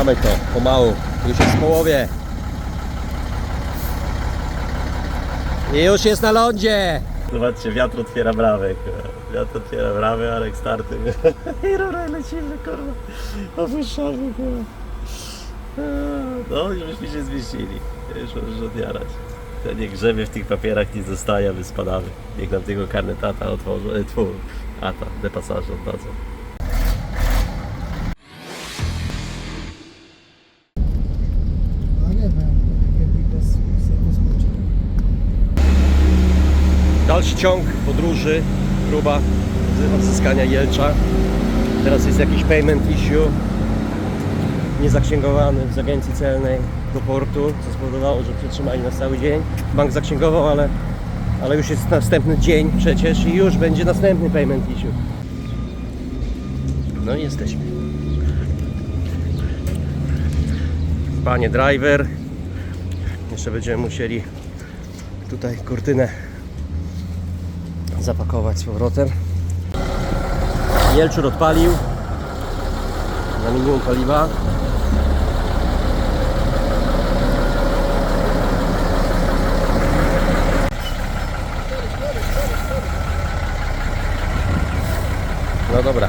Mamy to, pomału. Już jest w połowie. I już jest na lądzie. Zobaczcie, wiatr otwiera kurwa. Wiatr otwiera bramę, Arek starty. I ruraj lecimy, kurwa. Opuszczamy, kurwa. No, mi się zmieścili. Już możesz odjarać. To nie grzebie w tych papierach nie zostaje, my spadamy. Niech nam tego karnetata otworzą, e, tfu, ata, depasaże oddadzą. Dalszy ciąg podróży, próba odzyskania Jelcza. Teraz jest jakiś payment issue niezaksięgowany w agencji celnej do portu, co spowodowało, że przetrzymali nas cały dzień. Bank zaksięgował, ale, ale już jest następny dzień przecież i już będzie następny payment issue. No i jesteśmy. Panie driver, jeszcze będziemy musieli tutaj kurtynę zapakować z powrotem. Jelczur odpalił na minimum paliwa. No dobra,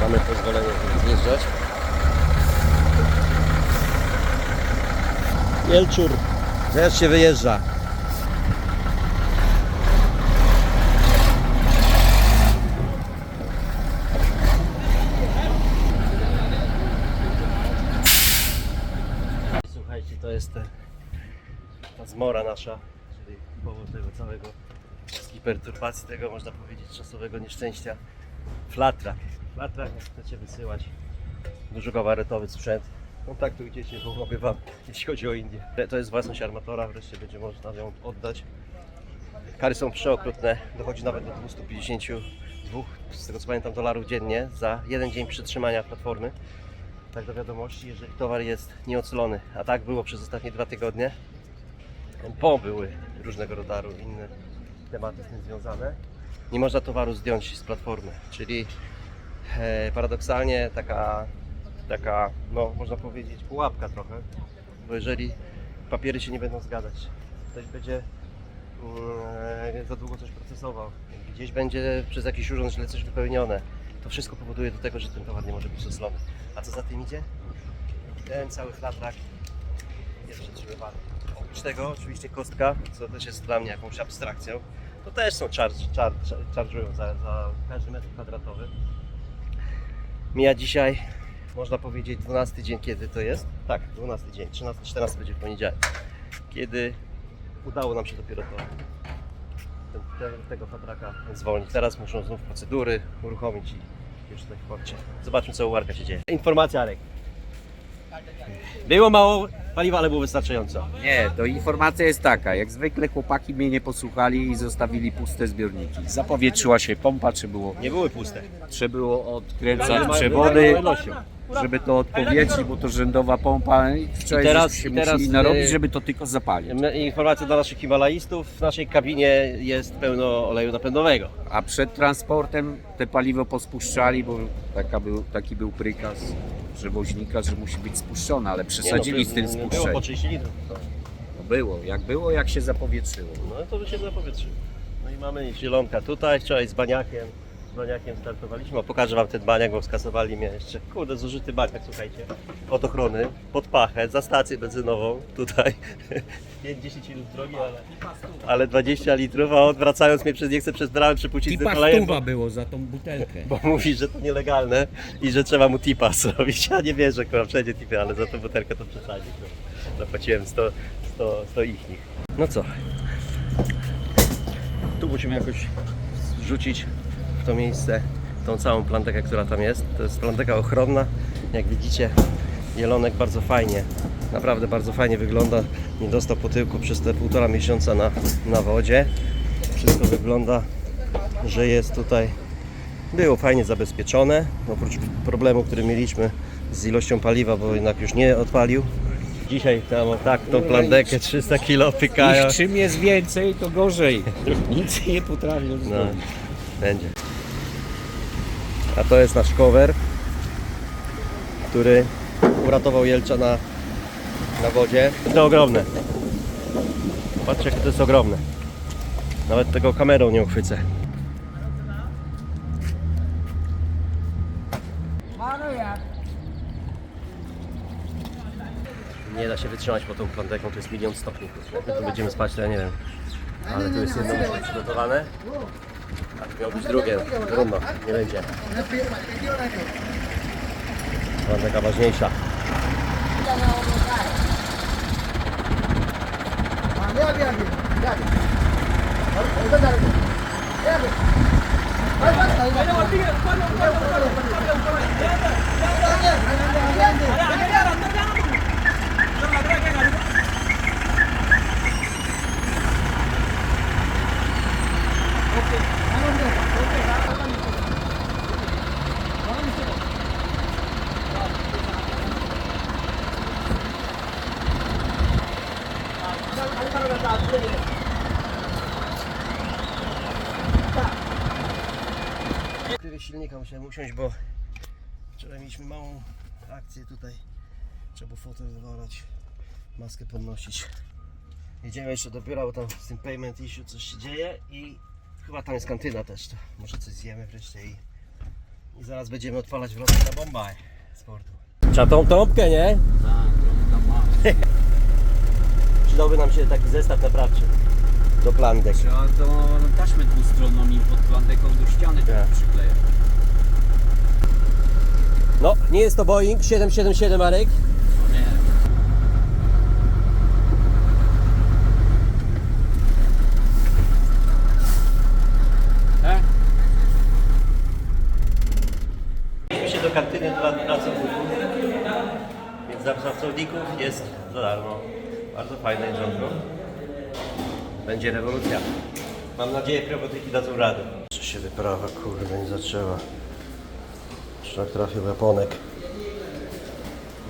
mamy pozwolenie zjeżdżać. Jelczur, wreszcie wyjeżdża. Słuchajcie, to jest te, ta zmora nasza, czyli powód tego całego, wszystkich perturbacji, tego można powiedzieć czasowego nieszczęścia. Flatrak. Flatrak, jak chcecie wysyłać dużogabarytowy sprzęt, kontaktujcie się, pomogę Wam, jeśli chodzi o Indię. To jest własność armatora, wreszcie będzie można ją oddać. Kary są przeokrutne, dochodzi nawet do 252, z tego co pamiętam, dolarów dziennie za jeden dzień przytrzymania platformy tak do wiadomości, jeżeli towar jest nieoclony. A tak było przez ostatnie dwa tygodnie. Bo były różnego rodzaju inne tematy z tym związane. Nie można towaru zdjąć z platformy, czyli e, paradoksalnie taka, taka, no można powiedzieć, pułapka trochę, bo jeżeli papiery się nie będą zgadzać, ktoś będzie mm, za długo coś procesował, gdzieś będzie przez jakiś urząd źle coś wypełnione, to wszystko powoduje do tego, że ten towar nie może być oslony. A co za tym idzie? Ten cały flatrak jest przetrzymywany. Oprócz tego oczywiście kostka, co też jest dla mnie jakąś abstrakcją, to też są charge, charge, charge'ują za, za każdy metr kwadratowy. Mija dzisiaj, można powiedzieć, 12 dzień, kiedy to jest? Tak, 12 dzień, 13, 14 będzie w poniedziałek. Kiedy udało nam się dopiero to ten, tego fatraka zwolnić. Teraz muszą znów procedury uruchomić i już tutaj w porcie. Zobaczmy co u Arka się dzieje. Informacja Arek. Było mało paliwa, ale było wystarczająco. Nie, to informacja jest taka. Jak zwykle chłopaki mnie nie posłuchali i zostawili puste zbiorniki. Zapowietrzyła się pompa, czy było, Nie były puste. trzeba było odkręcać przewody, żeby to odpowietrzyć, bo to rzędowa pompa. I wczoraj I teraz- się i teraz, musieli narobić, y, żeby to tylko zapalić. My- Informacja dla naszych Himalajstów. W naszej kabinie jest pełno oleju napędowego. A przed transportem te paliwo pospuszczali, bo taka był, taki był prykaz przewoźnika, że musi być spuszczone, ale przesadzili z tym Było po spuszczeniem. 30 litrów. No było, jak było, jak się zapowietrzyło. No to by się zapowietrzyło. No i mamy zielonka tutaj, wczoraj z baniakiem. Z baniakiem startowaliśmy. O, pokażę Wam ten baniak, bo skasowali mnie jeszcze. Kurde, zużyty baniak, słuchajcie. Od ochrony, pod pachę, za stację benzynową. Tutaj 5-10 litrów drogi, ale, ale 20 litrów, a odwracając mnie przez nie chcę przez bramę przepuścić z Tipa olejem, stuwa było za tą butelkę. bo mówi, że to nielegalne i że trzeba mu tipa zrobić. Ja nie wierzę, kurwa, wszędzie tipy, ale za tę butelkę to przesadzi. kurwa. Zapłaciłem 100, 100, 100 ich nich. No co? Tu musimy jakoś rzucić to miejsce tą całą plantekę, która tam jest. To jest planteka ochronna. Jak widzicie, jelonek bardzo fajnie, naprawdę bardzo fajnie wygląda. Nie dostał po tyłku przez te półtora miesiąca na, na wodzie. Wszystko wygląda, że jest tutaj było fajnie zabezpieczone, oprócz problemu, który mieliśmy z ilością paliwa, bo jednak już nie odpalił. Dzisiaj tam tak tą plandekę 300 kg pykają. Ich czym jest więcej, to gorzej. Nic nie potrafią No, zrobić. będzie. A to jest nasz cover, który uratował Jelcza na, na wodzie. To ogromne. Patrzcie, jakie to jest ogromne. Nawet tego kamerą nie uchwycę. Nie da się wytrzymać pod tą plandeką, to jest milion stopni. Jak my tu będziemy spać, to ja nie wiem. Ale tu jest jedno przygotowane. A tu miało być drugie. Trudno, nie będzie. Plandeka ważniejsza. Tyle silnika musiałem usiąść, bo wczoraj mieliśmy małą akcję tutaj. Trzeba fotel wywalać, maskę podnosić. Jedziemy jeszcze dopiero, bo tam z tym payment issue coś się dzieje i chyba tam jest kantyna też. To może coś zjemy wreszcie i, i zaraz będziemy odpalać wrotę na Bombay sportu. Trzeba tą trąbkę, nie? Przydałby nam się taki zestaw naprawczy do plandek. Trzeba to taśmę dwustronną i pod plandeką do ściany Tak. tak. przyklejać. No, nie jest to Boeing 777 Marek. No nie. E? Mieliśmy się do kantyny dla pracowników, więc dla pracowników jest za darmo. Bardzo fajne jedzonko. Będzie rewolucja. Mam nadzieję, robotyki dadzą radę. Czy się wyprawa, kurde, nie zaczęła. Szlak trafił japonek.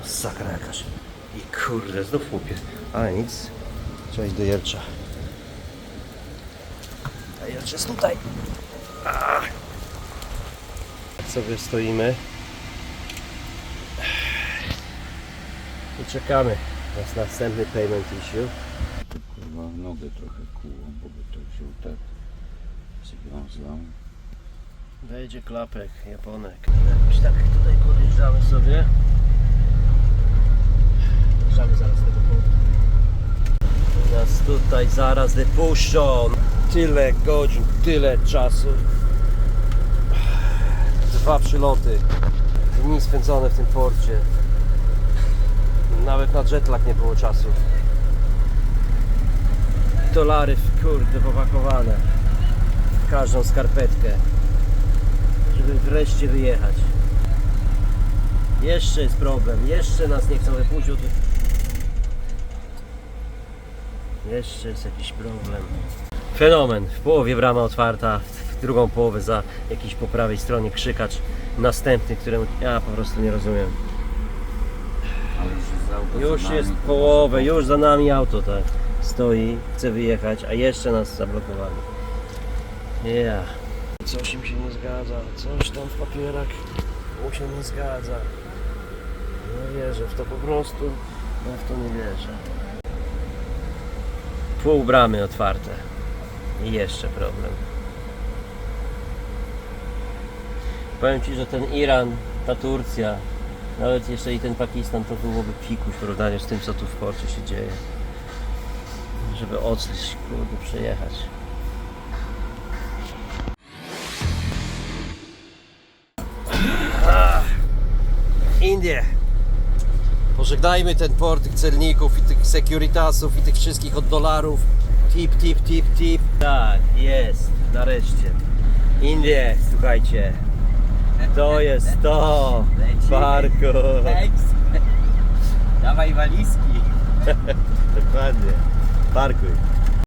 Sakra jakaś. I kurde, znów łupie. Ale nic. Iść do Jercza. A Jercz jest tutaj. Ah. Sobie stoimy. I czekamy na następny payment issue. Kurwa, nogę trochę kuło, bo by to wziął tak. Związał. Wejdzie klapek, Japonek. Jakoś tak tutaj podjeżdżamy sobie. Dojeżdżamy zaraz tego punktu. Nas tutaj zaraz wypuszczą. Tyle godzin, tyle czasu. Dwa przyloty. Dni spędzone w tym porcie. Nawet na jetlag nie było czasu. Dolary, kurde, popakowane. W każdą skarpetkę żeby wreszcie wyjechać. Jeszcze jest problem, jeszcze nas nie chcą wypuścić. Jeszcze jest jakiś problem. Fenomen. W połowie brama otwarta, w drugą połowę za jakiś po prawej stronie krzykacz następny, któremu ja po prostu nie rozumiem. Ale już Już jest połowę, już za nami auto tak stoi, chce wyjechać, a jeszcze nas zablokowali. Ja. Coś im się nie zgadza, coś tam w papierach mu się nie zgadza. Nie wierzę w to po prostu, ja w to nie wierzę. Pół bramy otwarte i jeszcze problem. Powiem Ci, że ten Iran, ta Turcja, nawet jeszcze i ten Pakistan to byłoby pikuś w porównaniu z tym, co tu w porcie się dzieje. Żeby odstać, kurde, przejechać. Indie. Pożegnajmy ten port tych celników i tych securitasów i tych wszystkich od dolarów. Tip, tip, tip, tip. Tak, jest, nareszcie. Indie, słuchajcie. To jest to. Lecimy. Parku. Thanks. Dawaj walizki. Dokładnie. Parkuj.